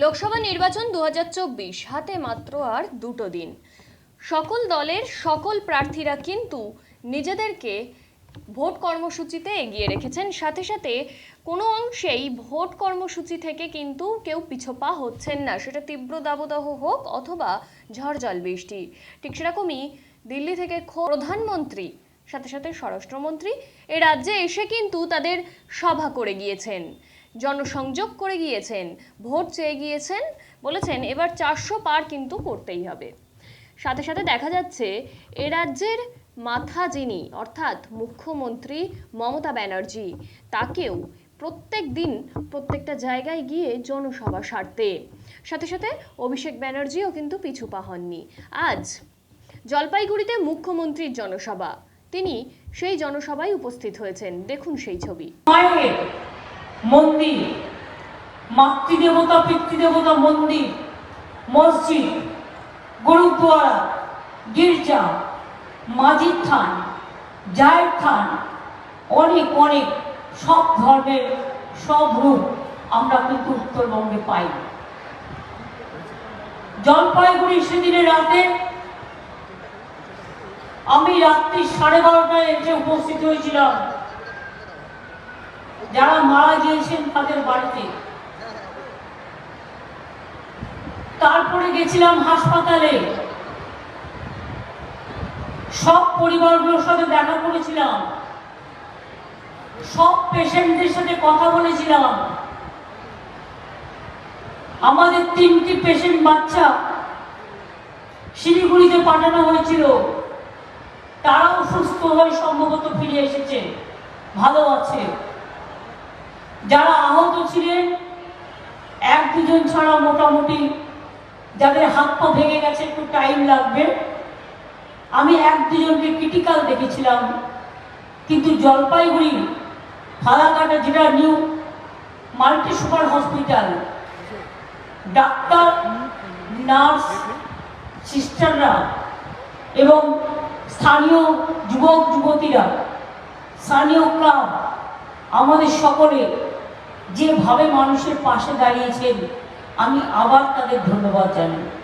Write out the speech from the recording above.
লোকসভা নির্বাচন দু হাজার চব্বিশ, হাতে মাত্র আর দুটো দিন। সকল দলের সকল প্রার্থীরা কিন্তু নিজেদেরকে ভোট কর্মসূচিতে এগিয়ে রেখেছেন। সাথে সাথে কোনো অংশেই ভোট কর্মসূচি থেকে কিন্তু কেউ পিছপা হচ্ছেন না। সেটা তীব্র দাবদাহ হোক অথবা ঝড়জল বৃষ্টি। ঠিক সেরকমই দিল্লি থেকে প্রধানমন্ত্রী, সাথে সাথে স্বরাষ্ট্রমন্ত্রী এ রাজ্যে এসে কিন্তু তাদের সভা করে গিয়েছেন। জনসংযোগ করে গিয়েছেন, ভোট চেয়ে গিয়েছেন, বলেছেন এবার চারশো পার কিন্তু করতেই হবে। সাথে সাথে দেখা যাচ্ছে এ রাজ্যের মাথা যিনি, অর্থাৎ মুখ্যমন্ত্রী মমতা ব্যানার্জি, তাকেও প্রত্যেক দিন প্রত্যেকটা জায়গায় গিয়ে জনসভা সারতে। সাথে সাথে অভিষেক ব্যানার্জিও কিন্তু পিছু পা হননি। আজ জলপাইগুড়িতে মুখ্যমন্ত্রীর জনসভা। তিনি সেই জনসভায় উপস্থিত হয়েছেন। দেখুন সেই ছবি। মন্দির, মাতৃদেবতা, পিতৃদেবতা, মন্দির, মসজিদ, গুরুদ্বারা, গির্জা, মাজিদ থান জায়ের থান, অনেক অনেক সব ধর্মের সব রূপ আমরা কিন্তু উত্তরবঙ্গে পাই। জলপাইগুড়ি সেদিনে রাতে আমি রাত্রি সাড়ে বারোটায় এসে উপস্থিত হয়েছিলাম। যারা মারা গিয়েছেন তাদের বাড়িতে। তারপরে গেছিলাম হাসপাতালে। সব পরিবারগুলোর সাথে দেখা করেছিলাম। সব পেশেন্টদের সাথে কথা বলেছিলাম। আমাদের তিনটি পেশেন্ট বাচ্চা শিলিগুড়িতে পাঠানো হয়েছিল। তারাও সুস্থ হয়ে সম্ভবত ফিরে এসেছে। ভালো আছে। যারা আহত ছিলেন, এক দুজন ছাড়া মোটামুটি যাদের হাত পা ভেঙে গেছে, একটু টাইম লাগবে। আমি এক দুজনকে ক্রিটিক্যাল দেখেছিলাম, কিন্তু জলপাইগুড়ি, ফালাকাটা যেটা new multi super hospital doctor nurse সিস্টাররা এবং স্থানীয় যুবক যুবতীরা স্থানীয় ক্লাব আমাদের সকলে যেভাবে মানুষের পাশে দাঁড়িয়েছেন আমি আবার তাদের ধন্যবাদ জানাই।